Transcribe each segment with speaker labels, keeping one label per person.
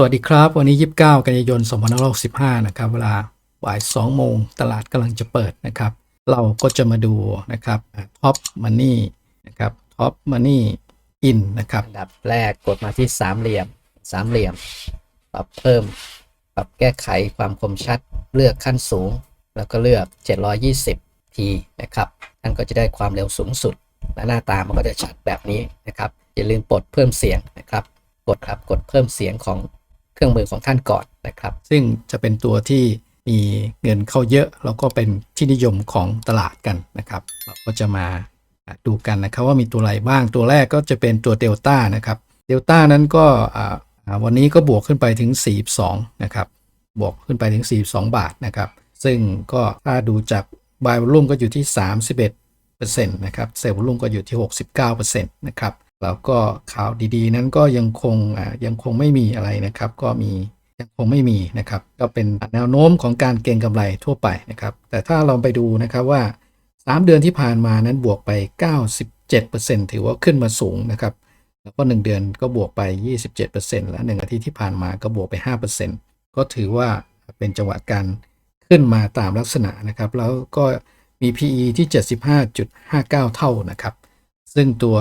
Speaker 1: สวัสดีครับ วันนี้ 29 กันยายน2565 นะครับ เวลาบ่าย2โมงตลาดกำลังจะเปิดนะครับ เราก็จะมาดูนะครับท็อปมันนี่นะครับท็อปมันนี่อินนะครับ
Speaker 2: อันดับแรกกดมาที่สามเหลี่ยมสามเหลี่ยม ปรับเพิ่ม ปรับแก้ไขความคมชัด เลือกขั้นสูง แล้วก็เลือก 720ทีนะครับท่านก็จะได้ความเร็วสูงสุด และหน้าตามันก็จะชัดแบบนี้นะครับอย่าลืมปลดเพิ่มเสียงนะครับ กดครับกดเพิ่มเสียงของ เครื่องมือของท่านก่อนนะครับ
Speaker 1: ซึ่งจะเป็นตัวที่มีเงินเข้าเยอะแล้วก็เป็นที่นิยมของตลาดกันนะครับ เราก็จะมาดูกันนะครับว่ามีตัวอะไรบ้างตัวแรกก็จะเป็นตัวเดลต้านะครับเดลต้านั้นก็วันนี้ก็บวกขึ้นไปถึง 42 นะครับ บวกขึ้นไปถึง 42 บาทนะครับ ซึ่งก็ถ้าดูจากบายวลุ่มก็อยู่ที่ 31%นะครับเซลล์วลุ่มก็อยู่ที่ 69%นะครับ แล้วก็ข่าวดีๆ นั้นก็ยังคงยังคงไม่มีอะไรนะครับ ก็มียังคงไม่มีนะครับ ก็เป็นแนวโน้มของการเก็งกำไรทั่วไปนะครับ แต่ถ้าเราไปดูนะครับว่า 3 เดือนที่ผ่านมานั้นบวกไป 97%ถือว่าขึ้นมาสูงนะครับ แล้วก็ 1 เดือนก็บวกไป 27%และ1อาทิตย์ที่ผ่านมาก็บวกไป 5%ก็ถือว่าเป็นจังหวะการขึ้นมาตามลักษณะนะครับ แล้วก็มี PE ที่ 75.59 เท่านะครับ ซึ่งตัว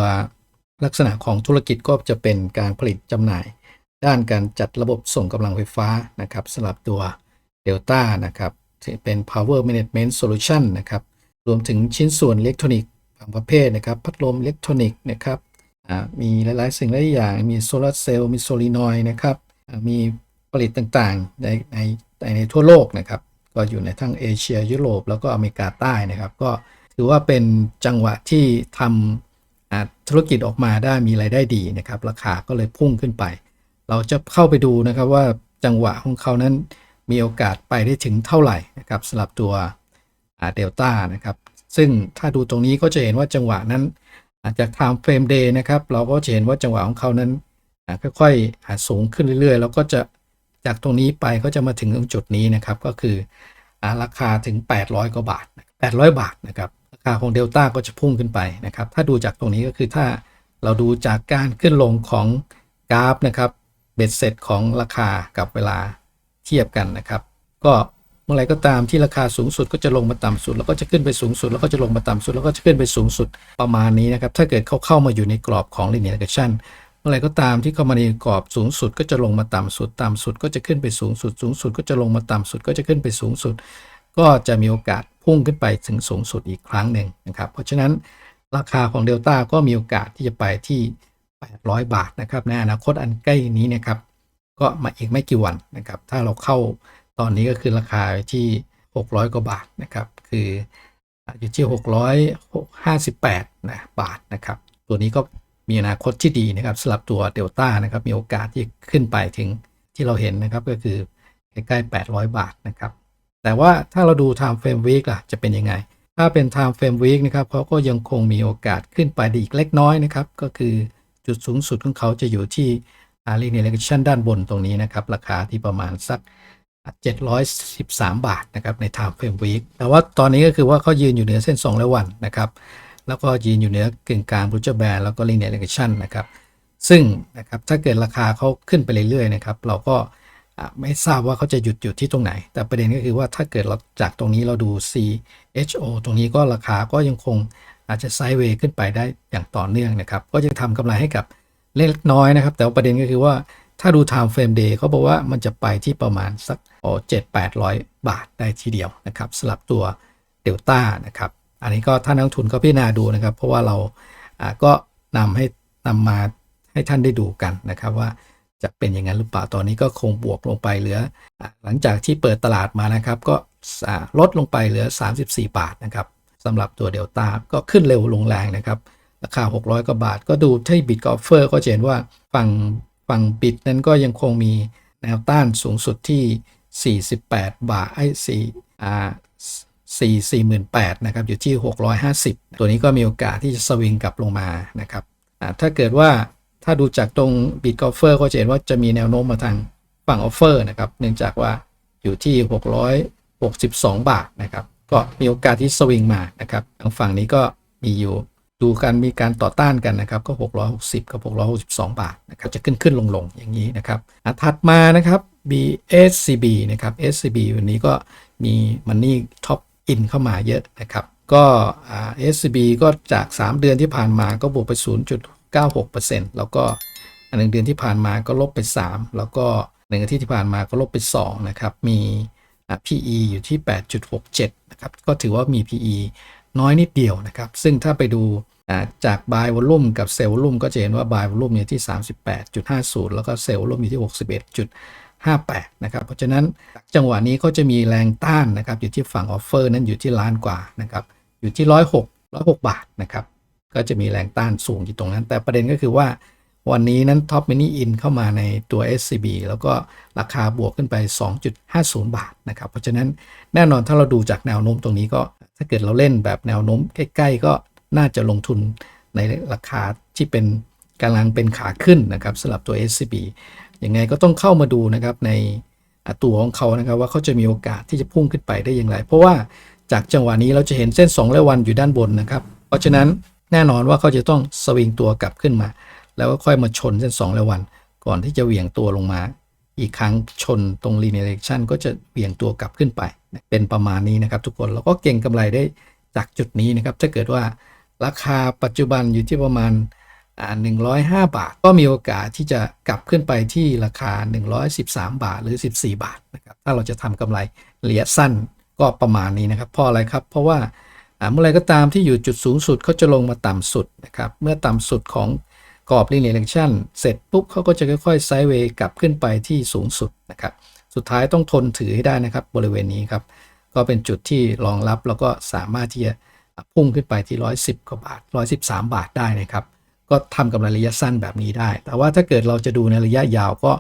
Speaker 1: ลักษณะของธุรกิจก็จะเป็นการผลิตจำหน่าย ด้านการจัดระบบส่งกำลังไฟฟ้านะครับสำหรับตัว Delta นะครับที่เป็น Power Management Solution นะครับรวมถึงชิ้นส่วนอิเล็กทรอนิกส์บางประเภทนะครับ พัดลมอิเล็กทรอนิกส์นะครับมีหลาย ๆ สิ่งหลายอย่าง มีโซลาร์เซลล์มีโซลีนอยนะครับมีผลิตต่าง ๆ ในในในในทั่วโลกนะครับ ก็อยู่ในทั้งเอเชียยุโรปแล้วก็อเมริกาใต้นะครับ ก็ถือว่าเป็นจังหวะที่ทำอ่า ธุรกิจออกมาได้มีรายได้ดีนะครับราคาก็เลยพุ่งขึ้นไป เราจะเข้าไปดูนะครับว่าจังหวะของเขานั้นมีโอกาสไปได้ถึงเท่าไหร่นะครับสำหรับตัวเดลต้านะครับซึ่งถ้าดูตรงนี้ก็จะเห็นว่าจังหวะนั้นอาจจะ time frame day นะครับเราก็จะเห็นว่าจังหวะของเขานั้นค่อยๆสูงขึ้นเรื่อยๆ แล้วก็จะจากตรงนี้ไปก็จะมาถึงตรงจุดนี้นะครับก็คืออราคาถึง 800 กว่าบาท 800 บาทนะครับ คาของเดลต้าก็จะพุ่งขึ้นไปนะครับ ถ้าดูจากตรงนี้ก็คือถ้าเราดูจากการขึ้นลงของกราฟนะครับ เบ็ดเสร็จของราคากับเวลาเทียบกันนะครับ ก็เมื่อไรก็ตามที่ราคาสูงสุดก็จะลงมาต่ำสุด แล้วก็จะขึ้นไปสูงสุด แล้วก็จะลงมาต่ำสุด แล้วก็จะขึ้นไปสูงสุดประมาณนี้นะครับ ถ้าเกิดเขาเข้ามาอยู่ในกรอบของ linear regression เมื่อไรก็ตามที่เข้ามาในกรอบสูงสุด ก็จะลงมาต่ำสุด ต่ำสุดก็จะขึ้นไปสูงสุด สูงสุดก็จะลงมาต่ำสุด ก็จะขึ้นไปสูงสุด ก็จะมีโอกาส พุ่งขึ้นไปถึงสูงสุดอีกครั้งหนึ่งนะครับ เพราะฉะนั้นราคาของเดลต้าก็มีโอกาสที่จะไปที่ 800 บาทนะครับในอนาคตอันใกล้นี้นะครับก็มาอีกไม่กี่วันนะครับ ถ้าเราเข้าตอนนี้ก็คือราคาที่ 600 กว่าบาทนะครับ คืออยู่ที่ 658นะบาทนะครับ ตัวนี้ก็มีอนาคตที่ดีนะครับสำหรับตัวเดลต้านะครับ มีโอกาสที่ขึ้นไปถึงที่เราเห็นนะครับก็คือใกล้ๆ800 บาทนะครับ แต่ว่าถ้าเราดู time frame week ล่ะจะเป็นยังไง ถ้าเป็น time frame week นะครับเขาก็ยังคงมีโอกาสขึ้นไปได้อีกเล็กน้อยนะครับ ก็คือจุดสูงสุดของเขาจะอยู่ที่อารีเนเลชันด้านบนตรงนี้นะครับ ราคาที่ประมาณสัก 713 บาทนะครับใน time frame week แต่ว่าตอนนี้ก็คือว่าเขายืนอยู่เหนือเส้น2และวันนะครับแล้วก็ยืนอยู่เหนือกึ่งกลางบูจแบนแล้วก็ linear regression นะครับ ซึ่งนะครับถ้าเกิดราคาเขาขึ้นไปเรื่อยๆนะครับ เราก็ ไม่ทราบว่าเขาจะหยุดอยู่ที่ตรงไหน แต่ประเด็นก็คือว่าถ้าเกิดเราจากตรงนี้เราดู CHO ตรงนี้ก็ราคาก็ยังคงอาจจะไซด์เวย์ขึ้นไปได้อย่างต่อเนื่องนะครับ ก็จะทำกำไรให้กับเล็กน้อยนะครับ แต่ประเด็นก็คือว่าถ้าดู time frame day เขาบอกว่ามันจะไปที่ประมาณสักโอ้เจ็ดแปดร้อยบาทได้ทีเดียวนะครับสำหรับตัวเดลต้านะครับ อันนี้ก็ถ้านนักทุนก็พิจารณาดูนะครับ เพราะว่าเราอ่าก็นำให้นำมาให้ท่านได้ดูกันนะครับว่า จะเป็นอย่างนั้นหรือเปล่าตอนนี้ก็คงบวกลงไปเหลือ หลังจากที่เปิดตลาดมานะครับ ก็ลดลงไปเหลือ 34 บาทนะครับสำหรับตัวเดลต้าก็ขึ้นเร็วลงแรงนะครับ ราคา 600กว่าบาท ก็ดูที่บิตกอฟเฟอร์ก็จะเห็นว่าฝั่งฝั่งบิตนั้นก็ยังคงมีแนวต้านสูงสุดที่ 48 บาทไอ้สี่อ่า4 4 8 0 0นแปดนะครับอยู่ที่ 650 ตัวนี้ก็มีโอกาสที่จะสวิงกลับลงมานะครับถ้าเกิดว่า ถ้าดูจากตรงบิตกอฟเฟอร์ก็จะเห็นว่าจะมีแนวโน้มมาทางฝั่งออฟเฟอร์นะครับ เนื่องจากว่าอยู่ที่ 662 บาทนะครับ ก็มีโอกาสที่สวิงมานะครับ ทางฝั่งนี้ก็มีอยู่ดูกันมีการต่อต้านกันนะครับ ก็ 660 กับ 662 บาทนะครับจะขึ้นขึ้นลงลงอย่างนี้นะครับอะถัดมานะครับ BSCB นะครับ SCB วันนี้ก็มีมันนี่ท็อปอินเข้ามาเยอะนะครับ ก็อ่า SCB ก็จาก 3 เดือนที่ผ่านมาก็บวกไป 0.96%แล้วก็อันหนึ่งเดือนที่ผ่านมาก็ลบไป 3 แล้วก็หนึ่งอาทิตย์ที่ผ่านมาก็ลบไป2นะครับมี PE อยู่ที่ 8.67 นะครับ ก็ถือว่ามี PE น้อยนิดเดียวนะครับ ซึ่งถ้าไปดูจาก buy volume กับ sell volume ก็จะเห็นว่า buy volume เนี่ที่ 38.50 แล้วก็ sell volume อยู่ที่ 61.58 นะครับ เพราะฉะนั้นจังหวะนี้ก็จะมีแรงต้านนะครับ อยู่ที่ฝั่ง offer นั้นอยู่ที่ล้านกว่านะครับ อยู่ที่ 106 106 บาทนะครับ ก็จะมีแรงต้านสูงอยู่ตรงนั้น แต่ประเด็นก็คือว่าวันนี้นั้นท็อปมินิอินเข้ามาในตัว SCB แล้วก็ราคาบวกขึ้นไป 2.50 บาทนะครับ เพราะฉะนั้นแน่นอนถ้าเราดูจากแนวโน้มตรงนี้ก็ ถ้าเกิดเราเล่นแบบแนวโน้มใกล้ๆ ก็น่าจะลงทุนในราคาที่เป็นกำลังเป็นขาขึ้นนะครับสำหรับตัว SCB ยังไงก็ต้องเข้ามาดูนะครับในตัวของเขานะครับว่าเขาจะมีโอกาสที่จะพุ่งขึ้นไปได้อย่างไร เพราะว่าจากจังหวะนี้เราจะเห็นเส้น 2 และวันอยู่ด้านบนนะครับ เพราะฉะนั้น แน่นอนว่าเขาจะต้องสวิงตัวกลับขึ้นมา แล้วก็ค่อยมาชนเส้น2และวัน ก่อนที่จะเหวี่ยงตัวลงมา อีกครั้งชนตรง linear direction ก็จะเหวี่ยงตัวกลับขึ้นไป เป็นประมาณนี้นะครับ ทุกคนแล้วก็เก่งกำไรได้จากจุดนี้นะครับ ถ้าเกิดว่าราคาปัจจุบันอยู่ที่ประมาณ105 บาท ก็มีโอกาสที่จะกลับขึ้นไปที่ราคา 113 บาทหรือ 14 บาทนะครับถ้าเราจะทำกำไรระยะสั้นก็ประมาณนี้นะครับเพราะอะไรครับ เพราะว่า เมื่อไรก็ตามที่อยู่จุดสูงสุดเขาจะลงมาต่ำสุดนะครับเมื่อต่ำสุดของกรอบ linear direction เสร็จปุ๊บเขาก็จะค่อยๆไซด์เวย์กลับขึ้นไปที่สูงสุดนะครับสุดท้ายต้องทนถือให้ได้นะครับบริเวณนี้ครับก็เป็นจุดที่รองรับแล้วก็สามารถที่จะพุ่งขึ้นไปที่ 110กว่าบาท 113 บาทได้นะครับ ก็ทำกำไรระยะสั้นแบบนี้ได้ แต่ว่าถ้าเกิดเราจะดูในระยะยาวก็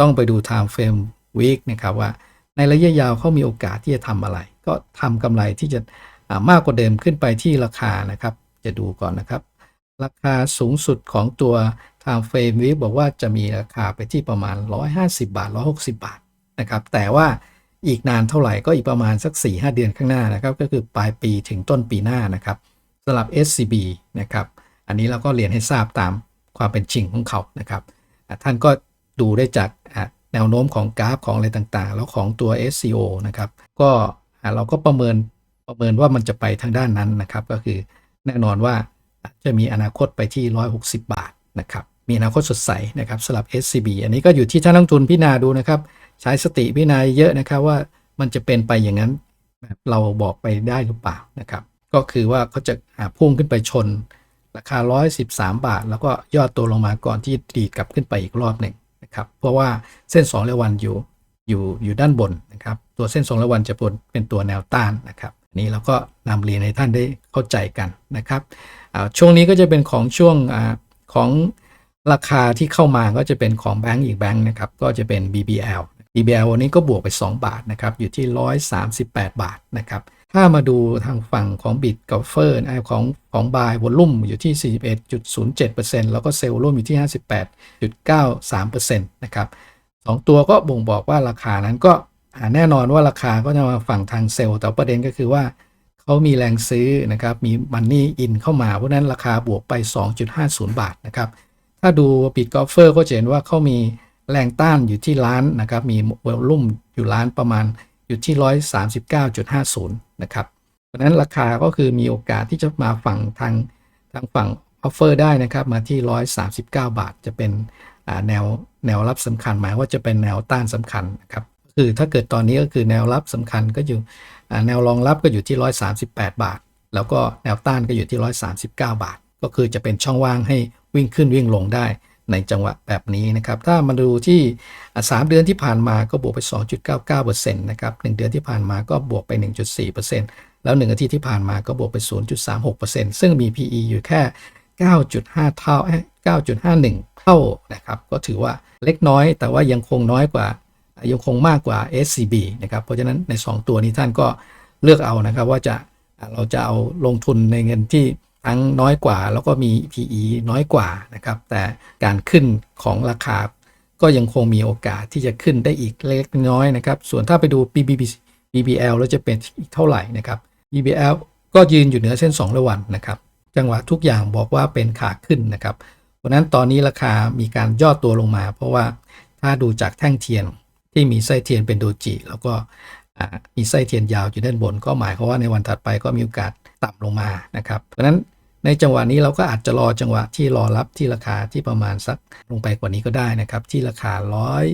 Speaker 1: ต้องไปดู time frame week นะครับว่าในระยะยาวเขามีโอกาสที่จะทำอะไร ก็ทำกำไรที่จะ มากกว่าเดิมขึ้นไปที่ราคานะครับ จะดูก่อนนะครับ ราคาสูงสุดของตัว time frame week บอกว่าจะมีราคาไปที่ประมาณ 150 บาท 160 บาทนะครับ แต่ว่าอีกนานเท่าไหร่ก็อีกประมาณสัก 4-5 เดือนข้างหน้านะครับ ก็คือปลายปีถึงต้นปีหน้านะครับสำหรับ SCB นะครับ อันนี้เราก็เรียนให้ทราบตามความเป็นจริงของเขานะครับ ท่านก็ดูได้จากแนวโน้มของกราฟของอะไรต่างๆ แล้วของตัว SCO นะครับ ก็เราก็ประเมิน ประเมินว่ามันจะไปทางด้านนั้นนะครับ ก็คือแน่นอนว่าจะมีอนาคตไปที่ 160 บาทนะครับมีอนาคตสดใสนะครับสำหรับ SCB อันนี้ก็อยู่ที่ท่านนักลงทุนพิจารณาดูนะครับ ใช้สติพิจารณาเยอะนะครับว่ามันจะเป็นไปอย่างนั้นเราบอกไปได้หรือเปล่านะครับ ก็คือว่าเขาจะพุ่งขึ้นไปชน ราคา 113 บาท แล้วก็ย่อตัวลงมาก่อนที่ดีดกลับขึ้นไปอีกรอบหนึ่งนะครับ เพราะว่าเส้น2และวันอยู่อยู่อยู่ด้านบนนะครับ ตัวเส้น2และวันจะเป็นเป็นตัวแนวต้านนะครับ นี้เราก็นำเรียนให้ท่านได้เข้าใจกันนะครับช่วงนี้ก็จะเป็นของช่วงอของราคาที่เข้ามาก็จะเป็นของแบงก์อีกแบงก์นะครับก็จะเป็น BBL BBL วันนี้ก็บวกไป 2 บาทนะครับอยู่ที่ 138 บาทนะครับถ้ามาดูทางฝั่งของบิตกับเฟอร์ของของบายวอลุ่มอยู่ที่ 41.07%แล้วก็เซลล์ร่วมอยู่ที่ 58.93%นะครับสองตัวก็บ่งบอกว่าราคานั้นก็ แน่นอนว่าราคาก็จะมาฝั่งทางเซลล์ แต่ประเด็นก็คือว่าเขามีแรงซื้อนะครับ มีมันนี่อินเข้ามา เพราะนั้นราคาบวกไป 2.50 บาทนะครับ ถ้าดูบิตกอ f เฟอร์ก็จะเห็นว่าเขามีแรงต้านอยู่ที่ล้านนะครับ มีวอลุ่มอยู่ล้านประมาณอยู่ที่ 139.50 นะครับ เพราะนั้นราคาก็คือมีโอกาสที่จะมาฝั่งทางทางฝั่งออฟเฟอร์ได้นะครับ มาที่ 139 บาทจะเป็นแนวแนวรับสำคัญหมายว่าจะเป็นแนวต้านสำคัญนะครับ คือถ้าเกิดตอนนี้ก็คือแนวรับสำคัญก็อยู่แนวรองรับก็อยู่ที่ 138 บาท แล้วก็แนวต้านก็อยู่ที่ 139 บาท ก็คือจะเป็นช่องว่างให้วิ่งขึ้นวิ่งลงได้ในจังหวะแบบนี้นะครับ ถ้ามาดูที่ 3 เดือนที่ผ่านมาก็บวกไป 2.99%นะครับ1เดือนที่ผ่านมาก็บวกไป 1.4%แล้ว 1 อาทิตย์ที่ผ่านมาก็บวกไป 0.36%ซึ่งมี PE อยู่แค่ 9.5 เท่า 9.51 เท่านะครับ ก็ถือว่าเล็กน้อยแต่ว่ายังคงน้อยกว่า ยังคงมากกว่า SCB นะครับเพราะฉะนั้นใน 2 ตัวนี้ท่านก็เลือกเอานะครับว่าจะเราจะเอาลงทุนในเงินที่ทั้งน้อยกว่า แล้วก็มี PE น้อยกว่านะครับแต่การขึ้นของราคาก็ยังคงมีโอกาสที่จะขึ้นได้อีกเล็กน้อยนะครับ ส่วนถ้าไปดู BBB BBL แล้วจะเป็นอีกเท่าไหร่นะครับ BBL ก็ยืนอยู่เหนือเส้น 2 ระวันนะครับ จังหวะทุกอย่างบอกว่าเป็นขาขึ้นนะครับเพราะฉะนั้นตอนนี้ราคามีการย่อตัวลงมา เพราะว่าถ้าดูจากแท่งเทียน ที่มีไส้เทียนเป็นโดจิ แล้วก็มีไส้เทียนยาวอยู่ด้านบน ก็หมายความว่าในวันถัดไปก็มีโอกาสต่ำลงมานะครับ เพราะฉะนั้นในจังหวะนี้เราก็อาจจะรอจังหวะที่รอรับที่ราคาที่ประมาณสักลงไปกว่านี้ก็ได้นะครับ ที่ราคาร้อย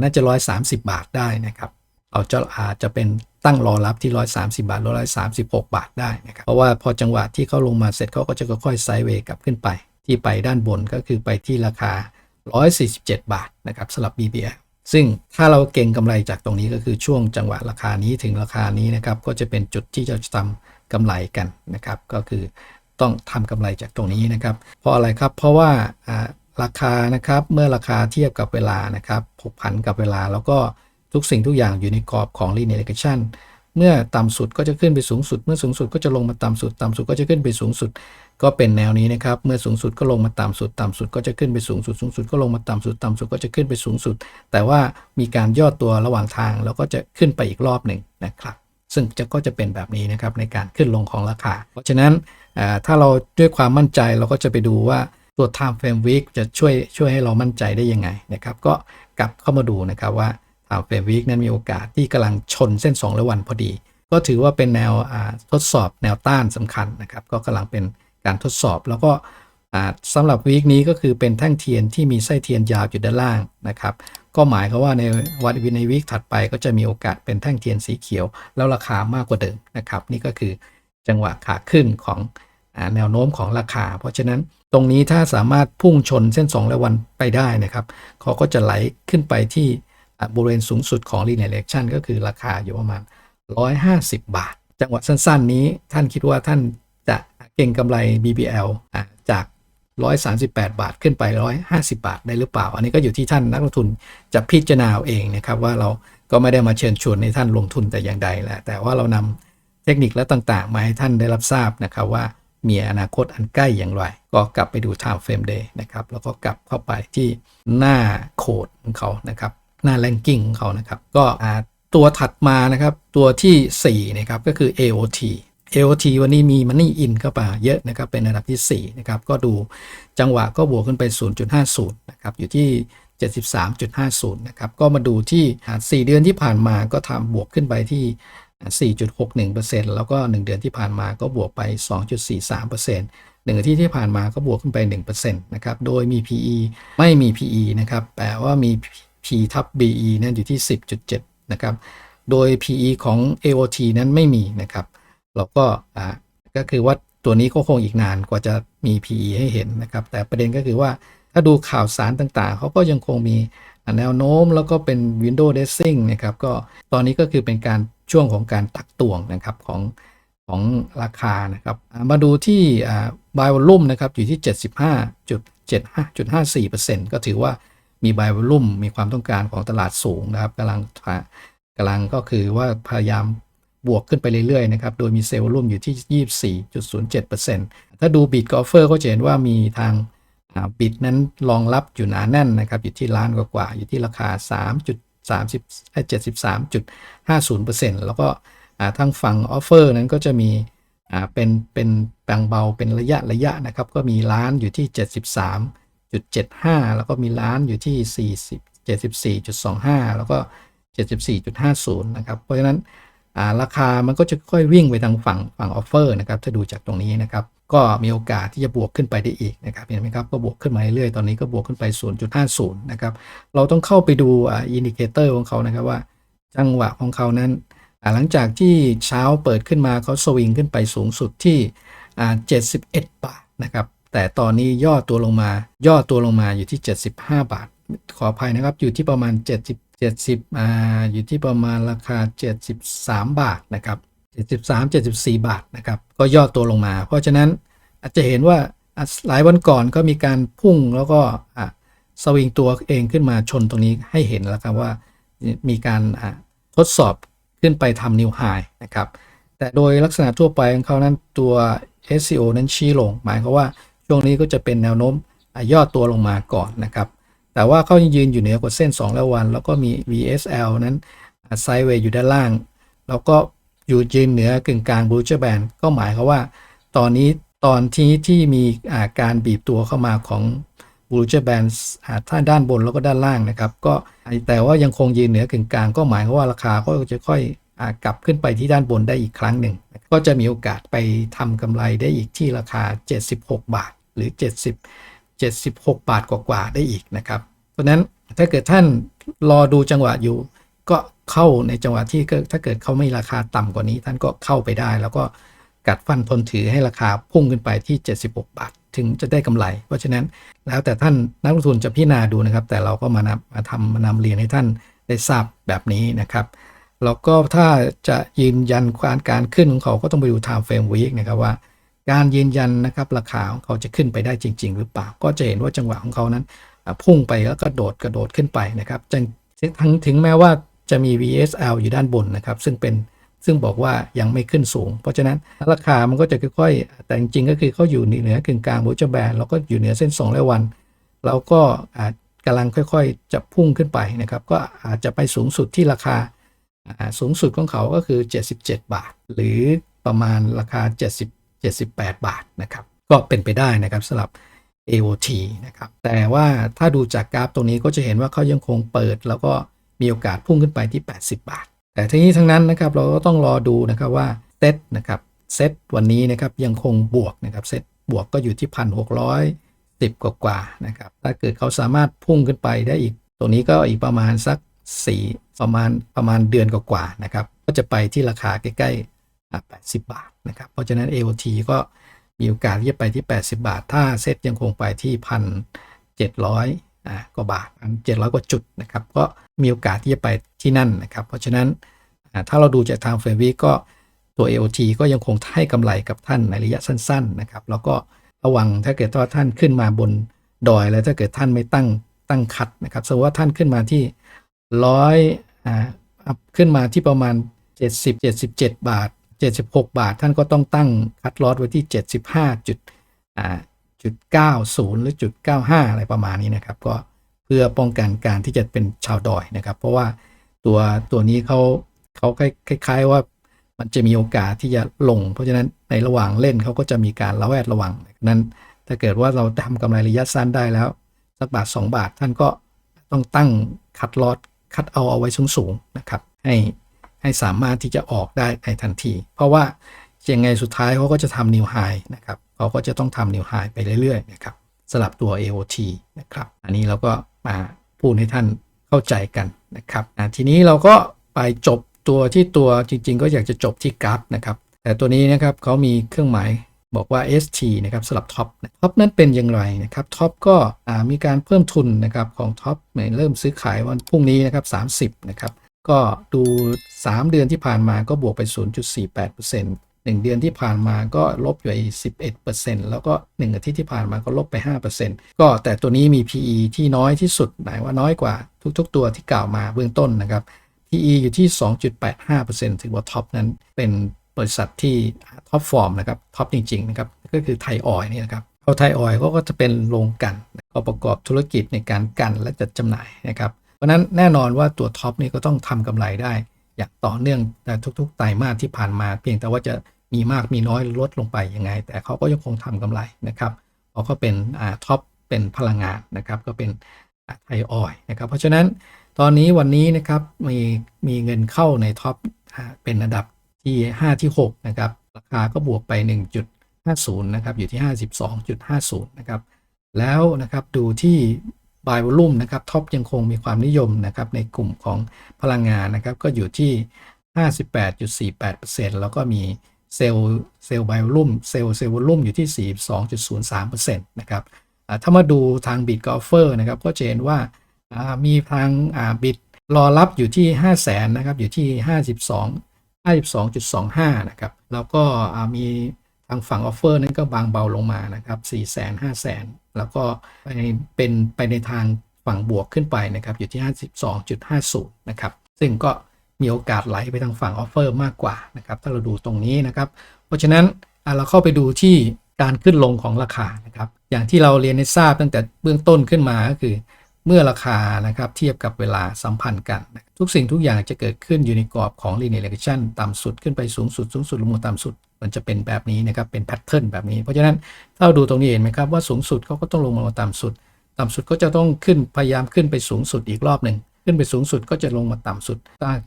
Speaker 1: น่าจะร้อยสามสิบาทได้นะครับเราจะอาจจะเป็นตั้งรอรับที่130บาทร้อยสามสิบหกบาทได้นะครับเพราะว่าพอจังหวะที่เขาลงมาเสร็จเขาก็จะค่อยๆไซด์เวย์กลับขึ้นไป ที่ไปด้านบนก็คือไปที่ราคา 147 บาทนะครับสำหรับ BBL ซึ่งถ้าเราเก่งกำไรจากตรงนี้ก็คือช่วงจังหวะราคานี้ถึงราคานี้นะครับ ก็จะเป็นจุดที่จะทำกำไรกันนะครับ ก็คือต้องทำกำไรจากตรงนี้นะครับ เพราะอะไรครับ เพราะว่าอ่าราคานะครับเมื่อราคาเทียบกับเวลานะครับผกผันกับเวลา แล้วก็ทุกสิ่งทุกอย่างอยู่ในกรอบของ linear regression เมื่อต่ำสุดก็จะขึ้นไปสูงสุด เมื่อสูงสุดก็จะลงมาต่ำสุด ต่ำสุดก็จะขึ้นไปสูงสุด ก็เป็นแนวนี้นะครับ เมื่อสูงสุดก็ลงมาต่ำสุด ต่ำสุดก็จะขึ้นไปสูงสุด สูงสุดก็ลงมาต่ำสุด ต่ำสุดก็จะขึ้นไปสูงสุด แต่ว่ามีการย่อตัวระหว่างทาง แล้วก็จะขึ้นไปอีกรอบหนึ่งนะครับ ซึ่งจะก็จะเป็นแบบนี้นะครับในการขึ้นลงของราคา เพราะฉะนั้นถ้าเราด้วยความมั่นใจเราก็จะไปดูว่าตัว time frame week จะช่วยช่วยให้เรามั่นใจได้ยังไงนะครับก็กลับเข้ามาดูนะครับว่า time frame week นั้นมีโอกาสที่กำลังชนเส้น2และวันพอดี ก็ถือว่าเป็นแนวทดสอบแนวต้านสำคัญนะครับ ก็กำลังเป็น การทดสอบ แล้วก็สำหรับวีคนี้ก็คือเป็นแท่งเทียนที่มีไส้เทียนยาวอยู่ด้านล่างนะครับ ก็หมายความว่าในวันในวีคถัดไปก็จะมีโอกาสเป็นแท่งเทียนสีเขียว แล้วราคามากกว่าเดิมนะครับ นี่ก็คือจังหวะขาขึ้นของอแนวโน้มของราคา เพราะฉะนั้นตรงนี้ถ้าสามารถพุ่งชนเส้น 2 และวันไปได้นะครับเขาก็จะไหลขึ้นไปที่บริเวณสูงสุดของ linear regression ก็คือราคาอยู่ประมาณ 150 บาท จังหวะสั้น ๆ นี้ท่านคิดว่าท่าน เก่งกำไร BBL อ่าจาก 138 บาทขึ้นไป 150 บาทได้หรือเปล่า อันนี้ก็อยู่ที่ท่านนักลงทุนจะพิจารณาเอาเองนะครับว่าเราก็ไม่ได้มาเชิญชวนให้ท่านลงทุนแต่อย่างใดแหละแต่ว่าเรานำเทคนิคและต่างๆ มาให้ท่านได้รับทราบนะครับว่ามีอนาคตอันใกล้อย่างไร ก็กลับไปดู time frame day นะครับแล้วก็กลับเข้าไปที่หน้าโคดของเขานะครับหน้า ranking ของเขานะครับก็ตัวถัดมานะครับตัวทีสี่4นะครับก็คือ AOT AOT วันนี้มี Money In เข้ามาเยอะนะครับเป็นระดับที่4นะครับก็ดูจังหวะก็บวกขึ้นไป 0.50นะครับอยู่ที่ 73.50นะครับก็มาดูที่อ่า4เดือนที่ผ่านมาก็ทำบวกขึ้นไปที่ 4.61%แล้วก็ 1 เดือนที่ผ่านมาก็บวกไป 2.43%หนึ่งอาทิตย์ที่ผ่านมาก็บวกขึ้นไป 1%นะครับ โดยมี PE ไม่มี PE นะครับ แปลว่ามี P ทับ BE นั่นอยู่ที่ 10.7 นะครับ โดย PE ของ AOT นั้นไม่มีนะครับ เราก็อ่าก็คือว่าตัวนี้ก็คงอีกนานกว่าจะมี PE ให้เห็นนะครับ แต่ประเด็นก็คือว่าถ้าดูข่าวสารต่างๆ เขาก็ยังคงมีแนวโน้มแล้วก็เป็น window dressing นะครับก็ตอนนี้ก็คือเป็นการช่วงของการตักตวงนะครับของของราคานะครับมาดูที่อ่า buy volume นะครับอยู่ที่ 75.75.54%ก็ถือว่ามี buy volume มีความต้องการของตลาดสูงนะครับกำลังกำลังก็คือว่าพยายาม บวกขึ้นไปเรื่อยๆนะครับ โดยมีเซลล์ร่วมอยู่ที่ 24.07%ถ้าดูบิตกอฟเฟอร์ก็จะเห็นว่ามีทางบิตนั้นรองรับอยู่หนาแน่นนะครับ อยู่ที่ล้านกว่าๆอยู่ที่ราคา 3.30 73.50%แล้วก็อ่าทางฝั่งออฟเฟอร์นั้นก็จะมีเป็นเป็นแบ่งเบาเป็นระยะระยะนะครับ ก็มีล้านอยู่ที่ 73.75 แล้วก็มีล้านอยู่ที่ 40 74.25 แล้วก็ 74.50 นะครับ เพราะฉะนั้น ราคามันก็จะค่อยวิ่งไปทางฝั่งฝั่งออฟเฟอร์นะครับถ้าดูจากตรงนี้นะครับก็มีโอกาสที่จะบวกขึ้นไปได้อีกนะครับเห็นไหมครับก็บวกขึ้นมาเรื่อยๆตอนนี้ก็บวกขึ้นไป 0.50 นะครับเราต้องเข้าไปดูอ่าอินดิเคเตอร์ของเขานะครับว่า จังหวะของเขานั้นหลังจากที่เช้าเปิดขึ้นมาเขาสวิงขึ้นไปสูงสุดที่ 71 บาทนะครับแต่ตอนนี้ย่อตัวลงมาย่อตัวลงมาอยู่ที่ 75 บาท ขออภัยนะครับอยู่ที่ประมาณ 70อ่าอยู่ที่ประมาณราคา 73 บาทนะครับ73 74 บาทนะครับก็ย่อตัวลงมา เพราะฉะนั้นอาจจะเห็นว่าหลายวันก่อนก็มีการพุ่งแล้วก็สวิงตัวเองขึ้นมาชนตรงนี้ให้เห็นแล้วครับว่ามีการทดสอบขึ้นไปทำนิวไฮนะครับแต่โดยลักษณะทั่วไปของเขานั้นตัว SCO นั้นชี้ลง หมายความว่าช่วงนี้ก็จะเป็นแนวโน้มย่อตัวลงมาก่อนนะครับ แต่ว่าเขายังยืนอยู่เหนือกว่าเส้น 2 แล้ววัน แล้วก็มี VSL นั้นไซด์เวย์อยู่ด้านล่าง แล้วก็อยู่ยืนเหนือกึ่งกลางบูเจอร์แบนก็หมายความว่า ตอนนี้ตอนที่ที่มีอาการบีบตัวเข้ามาของบูรูเจอร์แบนท่าด้านบนแล้วก็ด้านล่างนะครับ ก็แต่ว่ายังคงยืนเหนือกึ่งกลางก็หมายความว่าราคาก็จะค่อยอกลับขึ้นไปที่ด้านบนได้อีกครั้งหนึ่ง ก็จะมีโอกาสไปทำกำไรได้อีกที่ราคา 76 บาทหรือ 70 76 บาทกว่าๆได้อีกนะครับ เพราะนั้นถ้าเกิดท่านรอดูจังหวะอยู่ ก็เข้าในจังหวะที่ถ้าเกิดเขาไม่ราคาต่ำกว่านี้ ท่านก็เข้าไปได้ แล้วก็กัดฟันทนถือให้ราคาพุ่งขึ้นไปที่ 76 บาท ถึงจะได้กำไร เพราะฉะนั้นแล้วแต่ท่านนักลงทุนจะพิจารณาดูนะครับ แต่เราก็มานำมาทำมานำเรียนให้ท่านได้ทราบแบบนี้นะครับแล้วก็ถ้าจะยืนยันการการขึ้นของเขาก็ต้องไปดู time frame week นะครับว่า การยืนยันนะครับราคาของเขาจะขึ้นไปได้จริง ๆ หรือเปล่า ก็จะเห็นว่าจังหวะของเขานั้น พุ่งไปแล้วก็โดดกระโดดขึ้นไปนะครับจึงทั้งถึงแม้ว่าจะมี VSL อยู่ด้านบนนะครับ ซึ่งเป็นซึ่งบอกว่ายังไม่ขึ้นสูง เพราะฉะนั้นราคามันก็จะค่อยๆ แต่จริงๆ ก็คือเขาอยู่เหนือกึ่งกลางบูจแบนแล้วก็อยู่เหนือเส้น2และวัน แล้วก็อาจกำลังค่อยๆ จะพุ่งขึ้นไปนะครับ ก็อาจจะไปสูงสุดที่ราคาอ่าสูงสุดของเขาก็คือ 77 บาท หรือประมาณราคา 70 78 บาทนะครับ ก็เป็นไปได้นะครับสำหรับ AOT นะครับ แต่ว่าถ้าดูจากกราฟตรงนี้ก็จะเห็นว่าเขายังคงเปิด แล้วก็มีโอกาสพุ่งขึ้นไปที่ 80 บาท แต่ทั้งนี้ทั้งนั้นนะครับเราก็ต้องรอดูนะครับว่าเซตนะครับเซตวันนี้นะครับยังคงบวกนะครับเซตบวกก็อยู่ที่ 1,610 กว่ากว่านะครับ ถ้าเกิดเขาสามารถพุ่งขึ้นไปได้อีกตัวนี้ก็อีกประมาณสัก 4 ประมาณประมาณเดือนกว่าๆนะครับ ก็จะไปที่ราคาใกล้ 80 บาทนะครับ เพราะฉะนั้น AOT ก็มีโอกาสที่จะไปที่ 80 บาท ถ้าเซ็ตยังคงไปที่พันเจ็ดร้อยกว่าบาทพันเจ็ดร้อยกว่าจุดนะครับ ก็มีโอกาสที่จะไปที่นั่นนะครับ เพราะฉะนั้นถ้าเราดูจากทางเฟรวีก็ตัว AOT ก็ยังคงให้กำไรกับท่านในระยะสั้น ๆ นะครับ แล้วก็ระวังถ้าเกิดว่าท่านขึ้นมาบนดอยแล้วถ้าเกิดท่านไม่ตั้งตั้งคัดนะครับสมมติว่าท่านขึ้นมาที่ร้อยอ่าขึ้นมาที่ประมาณ 70 77 บาท 76 บาท ท่านก็ต้องตั้งคัดลอสไว้ที่ 75จุดอ่าจุด90 หรือจุด95 อะไรประมาณนี้นะครับ ก็เพื่อป้องกันการที่จะเป็นชาวดอยนะครับ เพราะว่าตัวตัวนี้เขาเขาคล้ายๆว่ามันจะมีโอกาสที่จะลง เพราะฉะนั้นในระหว่างเล่นเขาก็จะมีการระแวดระวังนั้นถ้าเกิดว่าเราทำกำไรระยะสั้นได้แล้วสักบาท 2 บาทท่านก็ต้องตั้งคัดลอตคัดเอาเอาไว้สูงๆนะครับ ให้ ให้สามารถที่จะออกได้ในทันที เพราะว่ายังไงสุดท้ายเขาก็จะทำนิวไฮนะครับเขาก็จะต้องทำนิวไฮไปเรื่อยๆนะครับสลับตัว AOT นะครับ อันนี้เราก็มาพูดให้ท่านเข้าใจกันนะครับทีนี้เราก็ไปจบตัวที่ตัวจริง ๆ ก็อยากจะจบที่กราฟนะครับแต่ตัวนี้นะครับเขามีเครื่องหมายบอกว่า ST นะครับสำหรับท็อปท็อปนั้นเป็นอย่างไรนะครับท็อปก็มีการเพิ่มทุนนะครับของท็อปเริ่มซื้อขายวันพรุ่งนี้นะครับ30นะครับ ก็ดู 3 เดือนที่ผ่านมาก็บวกไป 0.48% 1 เดือนที่ผ่านมาก็ลบอยู่อีก11%แล้วก็ 1 อาทิตย์ที่ผ่านมาก็ลบไป 5%ก็แต่ตัวนี้มี PE ที่น้อยที่สุดหมายว่าน้อยกว่าทุกๆ ตัวที่กล่าวมาเบื้องต้นนะครับ PE อยู่ที่ 2.85%ถือว่าท็อปนั้นเป็นบริษัทที่ท็อปฟอร์มนะครับท็อปจริงๆนะครับก็คือไทยออยล์นี่นะครับเขาไทยออยล์ก็จะเป็นโรงกันก็ประกอบธุรกิจในการกันและจัดจำหน่ายนะครับ เพราะนั้นแน่นอนว่าตัวท็อปนี่ก็ต้องทำกำไรได้ อย่างต่อเนื่องในทุกๆไตรมาสที่ผ่านมา เพียงแต่ว่าจะมีมากมีน้อยลดลงไปยังไง แต่เขาก็ยังคงทำกำไรนะครับเพราะเขาเป็นท็อปเป็นพลังงานนะครับก็เป็นไทยออยนะครับ เพราะฉะนั้นตอนนี้วันนี้นะครับมีมีเงินเข้าในท็อปเป็นอันดับที่5ที่6นะครับราคาก็บวกไป 1.50นะครับอยู่ที่ 52.50นะครับแล้วนะครับดูที่ buy volume นะครับท็อปยังคงมีความนิยมนะครับในกลุ่มของพลังงานนะครับก็อยู่ที่ 58.48%แล้วก็มีเซลล์เซลล์ buy volume เซลล์เซลล์ volume อยู่ที่ 42.03%นะครับถ้ามาดูทาง Bit Golfer นะครับก็จะเห็นว่ามีทางบิดรอรับอยู่ที่ 5 0 0แสนนะครับอยู่ที่ 52 52.25 นะครับแล้วก็มีางฝั่งออฟเฟอร์นั้นก็บางเบาลงมานะครับ4 0 0 0 0 5 0 0แสนแล้วก็ไปเป็นไปในทางฝั่งบวกขึ้นไปนะครับอยู่ที่ 52.50 นะครับ ซึ่งก็มีโอกาสไหลไปทางฝั่งออฟเฟอร์มากกว่านะครับ ถ้าเราดูตรงนี้นะครับ เพราะฉะนั้นเราเข้าไปดูที่การขึ้นลงของราคานะครับ อย่างที่เราเรียนให้ทราบตั้งแต่เบื้องต้นขึ้นมาก็คือเมื่อราคานะครับเทียบกับเวลาสัมพันธ์กัน ทุกสิ่งทุกอย่างจะเกิดขึ้นอยู่ในกรอบของ linear regression ต่ำสุดขึ้นไปสูงสุดสูงสุดลงมาต่ำสุด มันจะเป็นแบบนี้นะครับ เป็นแพทเทิร์นแบบนี้ เพราะฉะนั้นถ้าเราดูตรงนี้เห็นไหมครับว่าสูงสุดเขาก็ต้องลงมาต่ำสุด ต่ำสุดก็จะต้องขึ้นพยายามขึ้นไปสูงสุดอีกรอบหนึ่งขึ้นไปสูงสุดก็จะลงมาต่ำสุด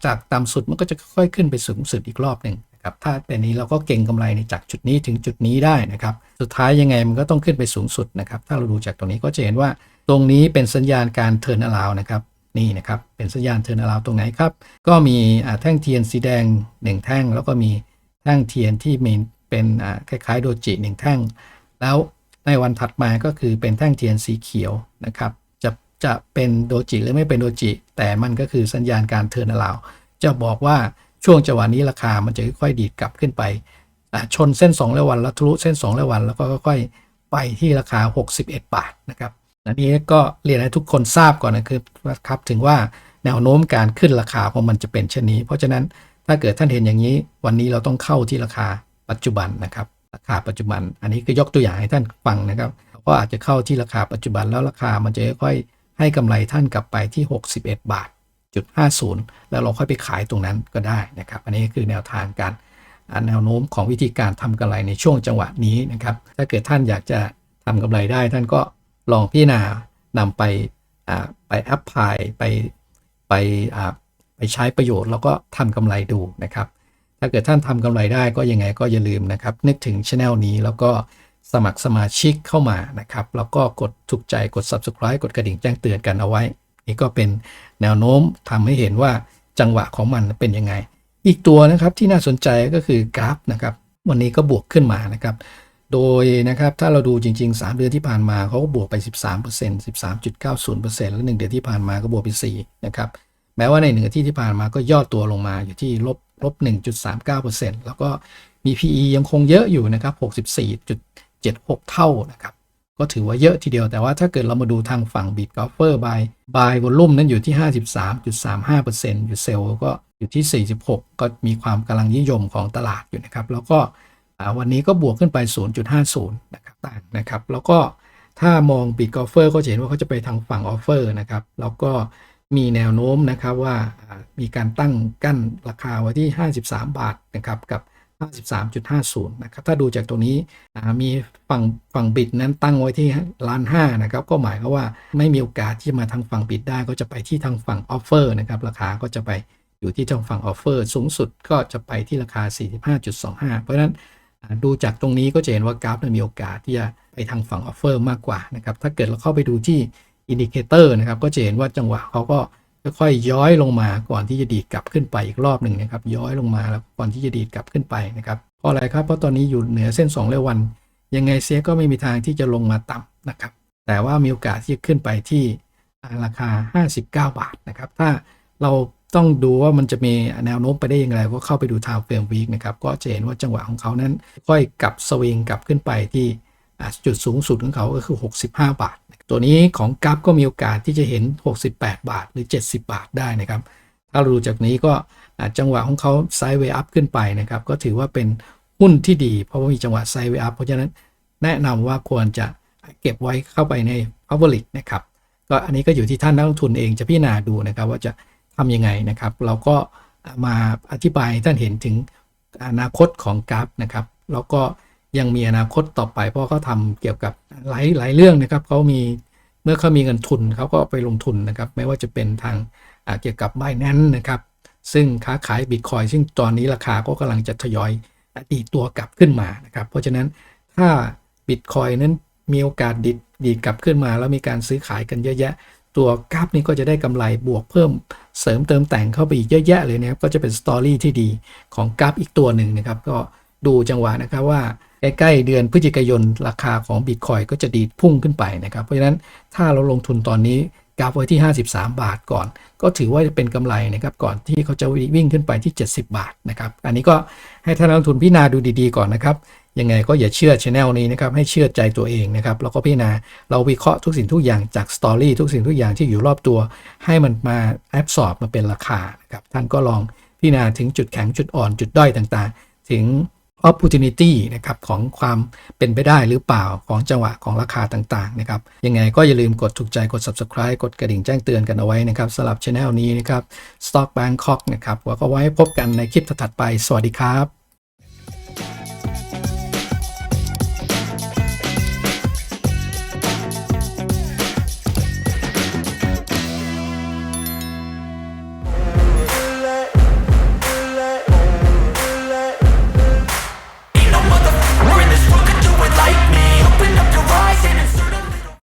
Speaker 1: จากต่ำสุดมันก็จะค่อยๆขึ้นไปสูงสุดอีกรอบหนึ่งนะครับถ้าเป็นนี้เราก็เก่งกำไรในจากจุดนี้ถึงจุดนี้ได้นะครับ สุดท้ายยังไงมันก็ต้องขึ้นไปสูงสุดนะครับ ถ้าเราดูจากตรงนี้ก็จะเห็นว่า ตรงนี้เป็นสัญญาณการเทิร์นอลาวนะครับนี่นะครับเป็นสัญญาณเทิร์นอลาวตรงไหนครับ ก็มีแท่งเทียนสีแดง 1 แท่งแล้วก็มี แท่งเทียนที่มีเป็นคล้ายๆโดจิหนึ่งแท่ง แล้วในวันถัดมาก็คือเป็นแท่งเทียนสีเขียวนะครับ จะจะเป็นโดจิหรือไม่เป็นโดจิ แต่มันก็คือสัญญาณการเทิร์นอลาวจะบอกว่าช่วงจังหวะนี้ราคามันจะค่อยๆดีดกลับขึ้นไปชนเส้น2ร้อยวันแล้วทะลุเส้น2ร้อยวัน แล้วก็ค่อยๆไปที่ราคา 61 บาทนะครับอันนี้ก็เรียนให้ทุกคนทราบก่อนนะครับครับถึงว่าแนวโน้มการขึ้นราคาของมันจะเป็นเช่นนี้ เพราะฉะนั้น ถ้าเกิดท่านเห็นอย่างนี้ วันนี้เราต้องเข้าที่ราคาปัจจุบันนะครับ ราคาปัจจุบัน อันนี้ก็ยกตัวอย่างให้ท่านฟังนะครับก็อาจจะเข้าที่ราคาปัจจุบันแล้วราคามันจะค่อยๆให้กำไรท่านกลับไปที่ 61 บาทจุด50 แล้วเราค่อยไปขายตรงนั้นก็ได้นะครับ อันนี้คือแนวทางการแนวโน้มของวิธีการทำกำไรในช่วงจังหวะนี้นะครับ ถ้าเกิดท่านอยากจะทำกำไรได้ ท่านก็ลองพิจารณานำไปไปแอปพลายไปไป ไปใช้ประโยชน์แล้วก็ทำกำไรดูนะครับ ถ้าเกิดท่านทำกำไรได้ก็ยังไงก็อย่าลืมนะครับ นึกถึงช anel นี้แล้วก็สมัครสมาชิกเข้ามานะครับ แล้วก็กดถูกใจกด subscribe กดกระดิ่งแจ้งเตือนกันเอาไว้ นี่ก็เป็นแนวโน้มทำให้เห็นว่าจังหวะของมันเป็นยังไง อีกตัวนะครับที่น่าสนใจก็คือกราฟนะครับ วันนี้ก็บวกขึ้นมานะครับ โดยนะครับถ้าเราดูจริง ๆ 3 เดือนที่ผ่านมาเขาก็บวกไป 13% 13.90%แล้ว1เดือนที่ผ่านมาก็บวกไป4นะครับ แม้ว่าในหนึ่งอาทิตย์ที่ผ่านมาก็ย่อตัวลงมาอยู่ที่ลบลบ 1.39%แล้วก็มี PE ยังคงเยอะอยู่นะครับ 64.76 เท่านะครับ ก็ถือว่าเยอะทีเดียว แต่ว่าถ้าเกิดเรามาดูทางฝั่ง Bit Golfer by by volume นั้นอยู่ที่ 53.35%อยู่เซลล์ก็อยู่ที่ 46 ก็มีความกำลังนิยมของตลาดอยู่นะครับ แล้วก็วันนี้ก็บวกขึ้นไป 0.50 นะครับต่างนะครับ แล้วก็ถ้ามอง Bit Golfer ก็จะเห็นว่าเขาจะไปทางฝั่ง Offer นะครับ แล้วก็ มีแนวโน้มนะครับว่ามีการตั้งกั้นราคาไว้ที่ 53 บาทนะครับกับ 53.50 นะครับ ถ้าดูจากตรงนี้มีฝั่งฝั่งบิดนั้นตั้งไว้ที่ล้านห้านะครับ ก็หมายความว่าไม่มีโอกาสที่มาทางฝั่งบิดได้ก็จะไปที่ทางฝั่งออฟเฟอร์นะครับ ราคาก็จะไปอยู่ที่ทางฝั่งออฟเฟอร์สูงสุดก็จะไปที่ราคา 45.25 เพราะฉะนั้นดูจากตรงนี้ก็จะเห็นว่ากราฟมันมีโอกาสที่จะไปทางฝั่งออฟเฟอร์มากกว่านะครับ ถ้าเกิดเราเข้าไปดูที่ อินดิเคเตอร์นะครับก็จะเห็นว่าจังหวะเขาก็ค่อยๆย้อยลงมาก่อนที่จะดีดกลับขึ้นไปอีกรอบหนึ่งนะครับย้อยลงมาแล้วก่อนที่จะดีดกลับขึ้นไปนะครับเพราะอะไรครับเพราะตอนนี้อยู่เหนือเส้น2เรวัน ยังไงเสียก็ไม่มีทางที่จะลงมาต่ำนะครับแต่ว่ามีโอกาสที่จะขึ้นไปที่อ่าราคา 59 บาทนะครับถ้าเราต้องดูว่ามันจะมีแนวโน้มไปได้อย่างไรก็เข้าไปดูทาวเฟรมวีคนะครับก็จะเห็นว่าจังหวะของเขานั้น ค่อยกลับสวิงกลับขึ้นไปที่จุดสูงสุดของเขาก็คือ 65 บาท ตัวนี้ของกัฟก็มีโอกาสที่จะเห็น 68 บาทหรือ 70 บาทได้นะครับ ถ้าเราดูจากนี้ก็จังหวะของเขาไซด์เวย์อัพขึ้นไปนะครับ ก็ถือว่าเป็นหุ้นที่ดี เพราะว่ามีจังหวะไซด์เวย์อัพเพราะฉะนั้นแนะนำว่าควรจะเก็บไว้เข้าไปใน Public นะครับ ก็อันนี้ก็อยู่ที่ท่านนักลงทุนเองจะพิจารณาดูนะครับ ว่าจะทำยังไงนะครับ เราก็มาอธิบายให้ท่านเห็นถึงอนาคตของกราฟนะครับ แล้วก็ ยังมีอนาคตต่อไป เพราะเขาทำเกี่ยวกับหลายหลายเรื่องนะครับเขามีเมื่อเขามีเงินทุนเขาก็ไปลงทุนนะครับไม่ว่าจะเป็นทางเกี่ยวกับ b บ n a n c e นะครับซึ่งค้าขายบิตคอยซึ่งตอนนี้ราคาก็กำลังจะทยอยดีดตัวกลับขึ้นมานะครับเพราะฉะนั้นถ้าบิตคอยนั้นมีโอกาสดีดดีดกลับขึ้นมา แล้วมีการซื้อขายกันเยอะแยะ ตัวกราฟนี้ก็จะได้กำไรบวกเพิ่มเสริมเติมแต่งเข้าไปอีกเยอะแยะเลยนะครับก็จะเป็นสตอรี่ที่ดีของกราฟอีกตัวหนึ่งนะครับก็ดูจังหวะนะครับว่า ใกล้ ๆ เดือนพฤศจิกายนราคาของบิตคอยก็จะดีดพุ่งขึ้นไปนะครับ เพราะฉะนั้นถ้าเราลงทุนตอนนี้กราฟไว้ที่ 53 บาทก่อน ก็ถือว่าจะเป็นกำไรนะครับก่อนที่เขาจะวิ่งขึ้นไปที่ 70 บาทนะครับ อันนี้ก็ให้ท่านนักลงทุนพิจารณาดูดีๆก่อนนะครับยังไงก็อย่าเชื่อช anel นี้นะครับให้เชื่อใจตัวเองนะครับแล้วก็พิจารณาเราวิเคราะห์ทุกสิ่งทุกอย่างจากสตอรี่ทุกสิ่งทุกอย่างที่อยู่รอบตัว ให้มันมาแอบสอบมาเป็นราคานะครับท่านก็ลองพิจารณาถึงจุดแข็งจุดอ่อนจุดด้อยต่างๆ ถึง opportunity นะครับของความเป็นไปได้หรือเปล่าของจังหวะของราคาต่างๆนะครับยังไงก็อย่าลืมกดถูกใจกด subscribe กดกระดิ่งแจ้งเตือนกันเอาไว้นะครับสำหรับช anel นี้นะครับ Stock Bangkok นะครับแล้วก็ไว้พบกันในคลิปถัดไป สวัสดีครับ